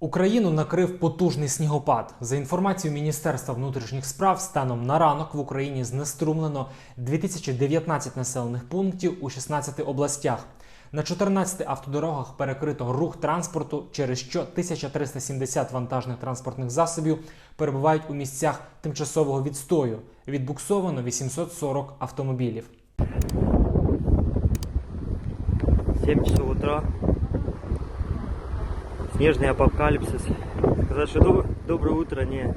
Україну накрив потужний снігопад. За інформацією Міністерства внутрішніх справ, станом на ранок в Україні знеструмлено 2019 населених пунктів у 16 областях. На 14 автодорогах перекрито рух транспорту, через що 1370 вантажних транспортних засобів перебувають у місцях тимчасового відстою. Відбуксовано 840 автомобілів. 7 часов утра. Снежный апокалипсис. Сказать, что доб- доброе утро не,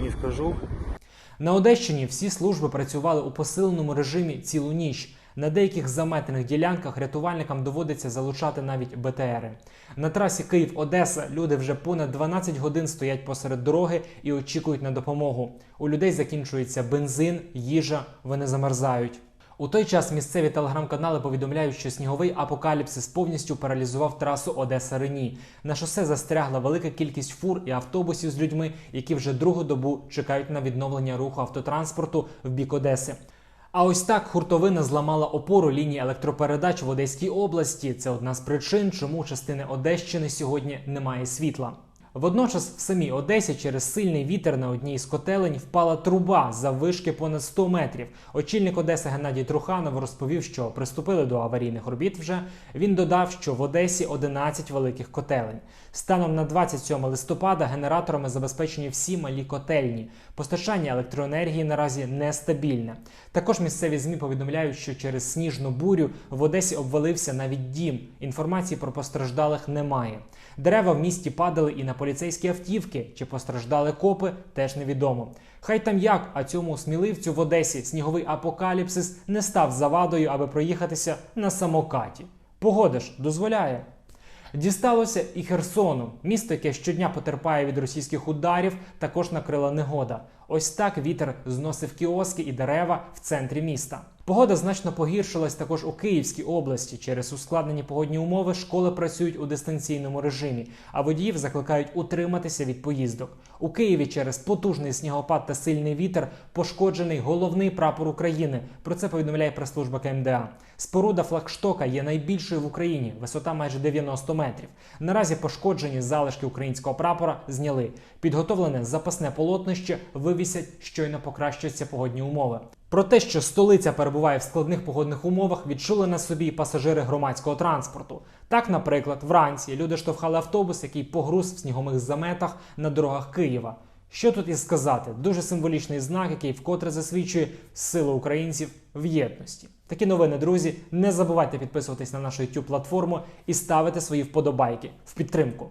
не скажу. На Одещині всі служби працювали у посиленому режимі цілу ніч. На деяких заметених ділянках рятувальникам доводиться залучати навіть БТРи. На трасі Київ-Одеса люди вже понад 12 годин стоять посеред дороги і очікують на допомогу. У людей закінчується бензин, їжа, вони замерзають. У той час місцеві телеграм-канали повідомляють, що сніговий апокаліпсис повністю паралізував трасу Одеса Рені. На шосе застрягла велика кількість фур і автобусів з людьми, які вже другу добу чекають на відновлення руху автотранспорту в бік Одеси. А ось так хуртовина зламала опору лінії електропередач в Одеській області. Це одна з причин, чому частини Одещини сьогодні немає світла. Водночас в самій Одесі через сильний вітер на одній з котелень впала труба за вишки понад 100 метрів. Очільник Одеси Геннадій Труханов розповів, що приступили до аварійних робіт. Вже він додав, що в Одесі 11 великих котелень. Станом на 27 листопада генераторами забезпечені всі малі котельні. Постачання електроенергії наразі нестабільне. Також місцеві змі повідомляють, що через сніжну бурю в Одесі обвалився навіть дім. Інформації про постраждалих немає. Дерева в місті падали і на поліцейські автівки. Чи постраждали копи, теж невідомо. Хай там як, а цьому сміливцю в Одесі сніговий апокаліпсис не став завадою, аби проїхатися на самокаті. Погода ж дозволяє. Дісталося і Херсону. Місто, яке щодня потерпає від російських ударів, також накрила негода. Ось так вітер зносив кіоски і дерева в центрі міста. Погода значно погіршилась також у Київській області. Через ускладнені погодні умови школи працюють у дистанційному режимі, а водіїв закликають утриматися від поїздок. У Києві через потужний снігопад та сильний вітер пошкоджений головний прапор України. Про це повідомляє прес-служба КМДА. Споруда флагштока є найбільшою в Україні, висота майже 90 метрів. Наразі пошкоджені залишки українського прапора зняли. Підготовлене запасне полотнище вивісять, щойно покращаться погодні умови. Про те, що столиця перебуває в складних погодних умовах, відчули на собі пасажири громадського транспорту. Так, наприклад, вранці люди штовхали автобус, який погруз в снігомих заметах на дорогах Києва. Що тут і сказати? Дуже символічний знак, який вкотре засвідчує силу українців в єдності. Такі новини, друзі. Не забувайте підписуватись на нашу youtube платформу і ставити свої вподобайки в підтримку.